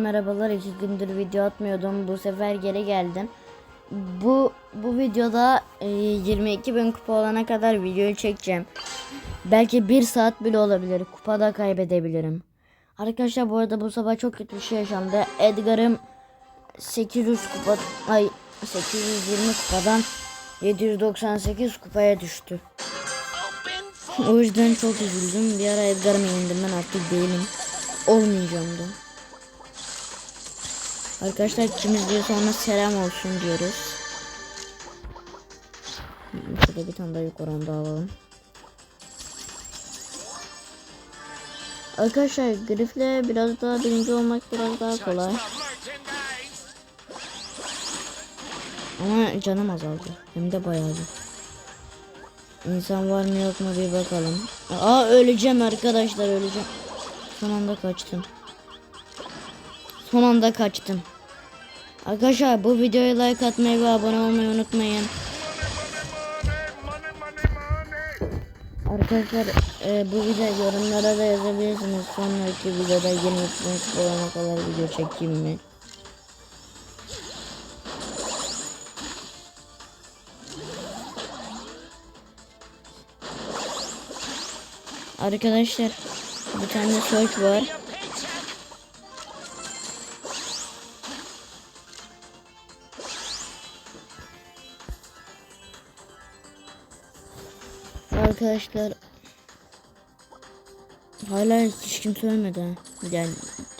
Merhabalar iki gündür video atmıyordum. Bu sefer geri geldim. Bu bu videoda e, 22 bin kupa olana kadar videoyu çekeceğim. Belki bir saat bile olabilir. Kupada kaybedebilirim. Arkadaşlar bu arada bu sabah çok kötü bir şey yaşandı. Edgar'ım 800 kupa ay 820 kupadan 798 kupaya düştü. O yüzden çok üzüldüm. Bir ara Edgar'ımı yendim ben artık değilim. Olmayacağım da Arkadaşlar kim izliyorsa ona selam olsun diyoruz. Şurada bir tane daha yukarı onu da alalım. Arkadaşlar Grif'le biraz daha birinci olmak biraz daha kolay. Ama canım azaldı. Hem de bayağı. İnsan var mı yok mu bir bakalım. Aa öleceğim arkadaşlar öleceğim. Son anda kaçtım. Son anda kaçtım. Arkadaşlar bu videoya like atmayı ve abone olmayı unutmayın. Arkadaşlar e, bu video yorumlara da yazabilirsiniz. Sonraki videoda 20 bin olana kadar video çekeyim mi? Arkadaşlar bir tane search var. Arkadaşlar hala hiç kimse ölmedi. Yani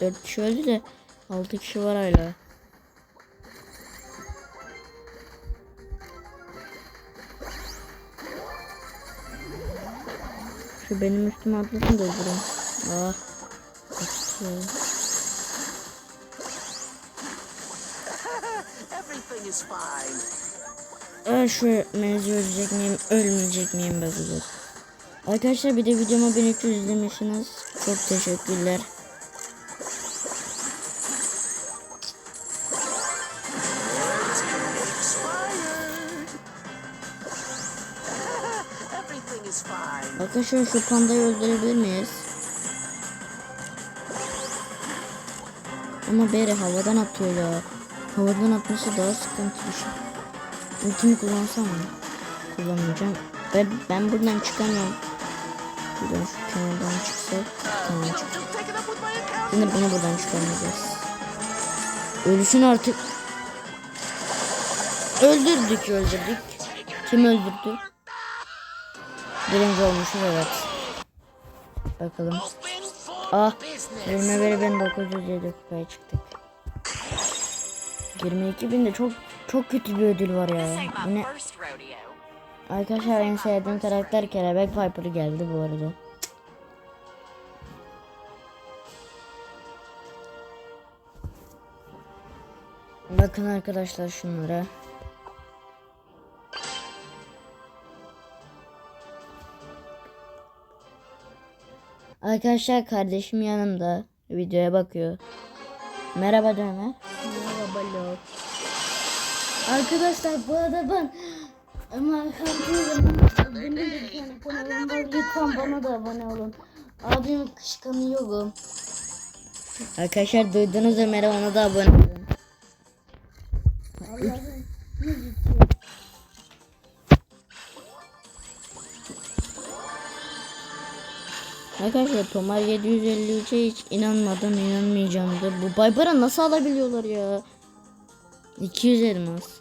4 kişi öldü de 6 kişi var hala. Şu benim üstüme atlasın da öldürün. Ah. Everything is fine. Aa, şu mevzu ölecek miyim, ölmeyecek miyim bakacağız. Arkadaşlar bir de videomu 1300 izlemişsiniz. Çok teşekkürler. Arkadaşlar şu pandayı öldürebilir miyiz? Ama beri havadan atıyor ya. Havadan atması daha sıkıntı şey. Ultimi kullansam mı? Kullanmayacağım. Ben, ben buradan çıkamıyorum. Buradan şu kenardan çıksak. Tamam çık. Şimdi bunu buradan çıkarmayacağız. Ölüsün artık. Öldürdük öldürdük. Kim öldürdü? Birinci olmuşuz evet. Bakalım. Ah. business. 21 bin 907 kupaya çıktık. 22 bin de çok çok kötü bir ödül var ya. Bu ne? Arkadaşlar en sevdiğim karakter Kelebek Viper geldi bu arada. Bakın arkadaşlar şunlara. Arkadaşlar kardeşim yanımda videoya bakıyor. Merhaba Dömer. Arkadaşlar bu arada ben ama. Lütfen bana da abone olun. Abim kıskanıyorum. Arkadaşlar duydunuz Ömer'e ona da abone olun. Arkadaşlar Tomar 753'e hiç inanmadım inanmayacağım da bu Baybar'a nasıl alabiliyorlar ya 200 elmas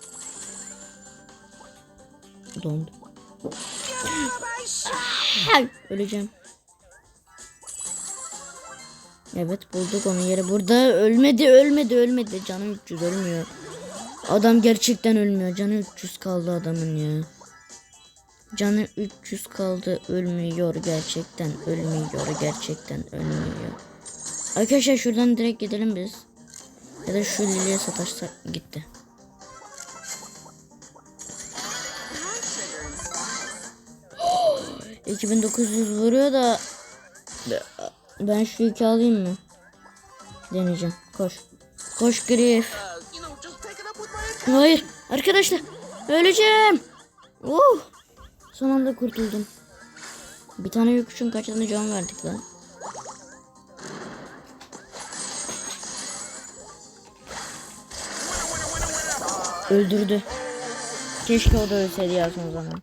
Dondu. Ay, Öleceğim. Evet bulduk onun yeri. Burada ölmedi ölmedi ölmedi. Canı 300 ölmüyor. Adam gerçekten ölmüyor. Canı 300 kaldı adamın ya. Canı 300 kaldı ölmüyor gerçekten ölmüyor gerçekten ölmüyor. Arkadaşlar şuradan direkt gidelim biz. Ya da şu Lili'ye sataşsak gitti. 2900 vuruyor da ben şu iki alayım mı? Deneyeceğim. Koş. Koş Griff. Hayır. Arkadaşlar. Öleceğim. Oh. Son anda kurtuldum. Bir tane yokuşun kaç tane can verdik lan. Öldürdü. Keşke o da ölseydi ya son zaman.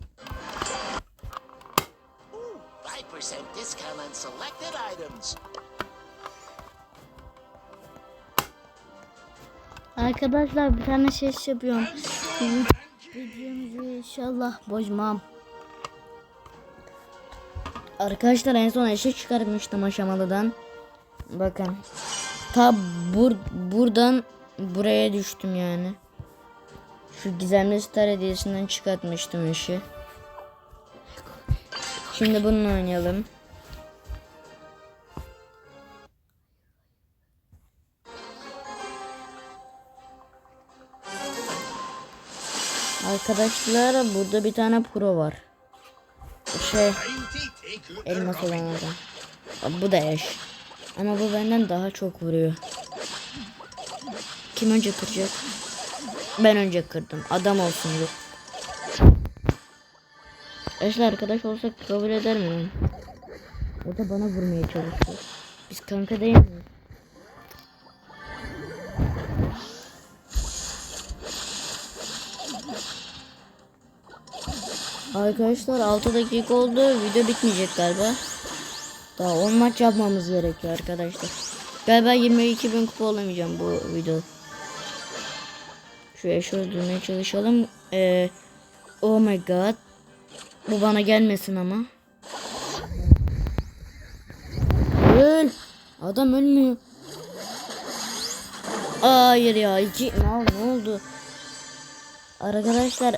İtems. Arkadaşlar bir tane ses yapıyorum. Videomuzu inşallah bozmam. Arkadaşlar en son eşek çıkartmıştım aşamalıdan. Bakın. Ta bur buradan buraya düştüm yani. Şu gizemli star hediyesinden çıkartmıştım işi. Şimdi bununla oynayalım. Arkadaşlar burada bir tane pro var. Şey elmas olan adam. Bu da eş. Ama bu benden daha çok vuruyor. Kim önce kıracak? Ben önce kırdım. Adam olsun yok. Eşle arkadaş olsak kabul eder miyim? O da bana vurmaya çalışıyor. Biz kanka değil miyiz? Arkadaşlar 6 dakika oldu. Video bitmeyecek galiba. Daha 10 maç yapmamız gerekiyor arkadaşlar. Galiba 22 bin kupa olamayacağım bu video. Şuraya şöyle durmaya çalışalım. Ee, oh my god. Bu bana gelmesin ama. Öl. Adam ölmüyor. Hayır ya. iki ne, ne oldu? Arkadaşlar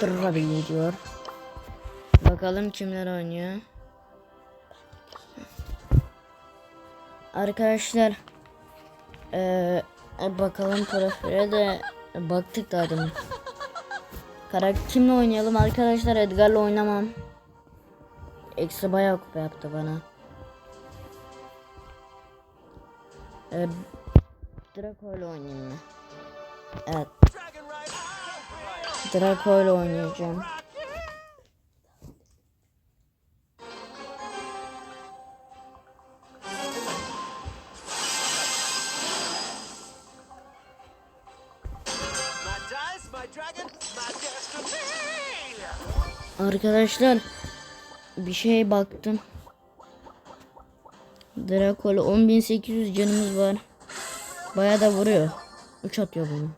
durabiliyor diyor. Bakalım kimler oynuyor. Arkadaşlar eee, bakalım profile de baktık da adamı. Karakter kimle oynayalım arkadaşlar Edgar'la oynamam. Eksi bayağı kupa yaptı bana. Ee, Draco ile oynayayım mı? Evet. Draco ile oynayacağım. Arkadaşlar bir şeye baktım. Draco'lu 10800 canımız var. Bayağı da vuruyor. 3 atıyor bunu.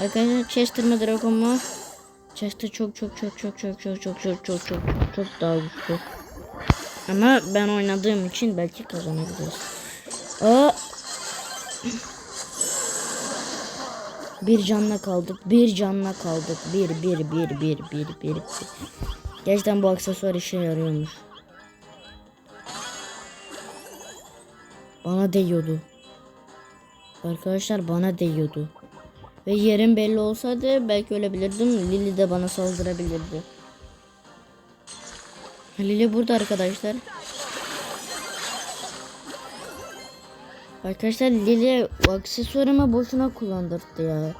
Arkadaşlar Chester mı Draco mu? Chester çok çok çok çok çok çok çok çok çok çok çok daha güçlü. Ama ben oynadığım için belki kazanabiliriz. Aa! Bir canla kaldık. Bir canla kaldık. Bir bir bir bir bir bir bir. Gerçekten bu aksesuar işe yarıyormuş. Bana değiyordu. Arkadaşlar bana değiyordu. Ve yerim belli olsaydı belki ölebilirdim. Lily de bana saldırabilirdi. Lily burada arkadaşlar. Arkadaşlar Lily aksesuarımı boşuna kullandırdı ya.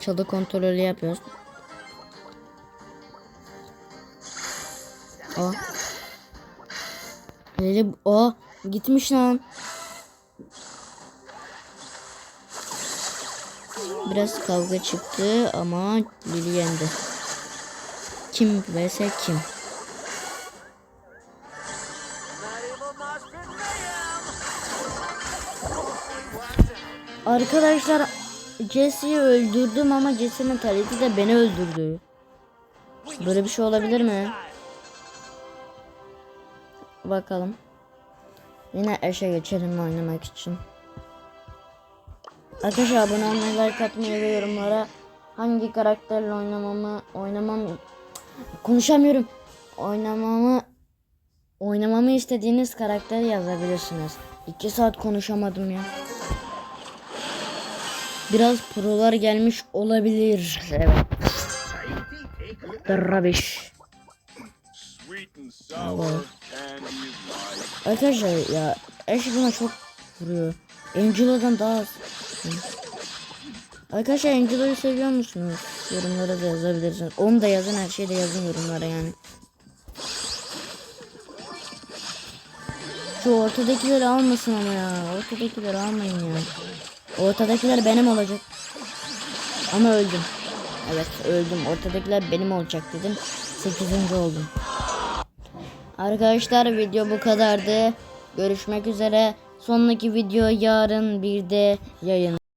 Çalı kontrolü yapıyoruz. Aa. Lili o gitmiş lan. Biraz kavga çıktı ama Lili yendi. Kim vs kim? Arkadaşlar Jesse'yi öldürdüm ama Jesse'nin taleti de beni öldürdü. Böyle bir şey olabilir mi? Bakalım. Yine eşe geçelim oynamak için. Arkadaşlar abone olmayı, like atmayı ve yorumlara hangi karakterle oynamamı, oynamam, konuşamıyorum. Oynamamı, oynamamı istediğiniz karakteri yazabilirsiniz. 2 saat konuşamadım ya. Biraz prolar gelmiş olabilir. Evet. Rubbish. Life. Arkadaşlar ya Ash buna çok vuruyor. Angelo'dan daha az. Arkadaşlar Angelo'yu seviyor musunuz? Yorumlara da yazabilirsiniz. Onu da yazın her şeyi de yazın yorumlara yani. Şu ortadakileri almasın ama ya. Ortadakileri almayın ya. Ortadakiler benim olacak. Ama öldüm. Evet öldüm. Ortadakiler benim olacak dedim. 8. oldum. Arkadaşlar video bu kadardı. Görüşmek üzere. Sonraki video yarın bir de yayın.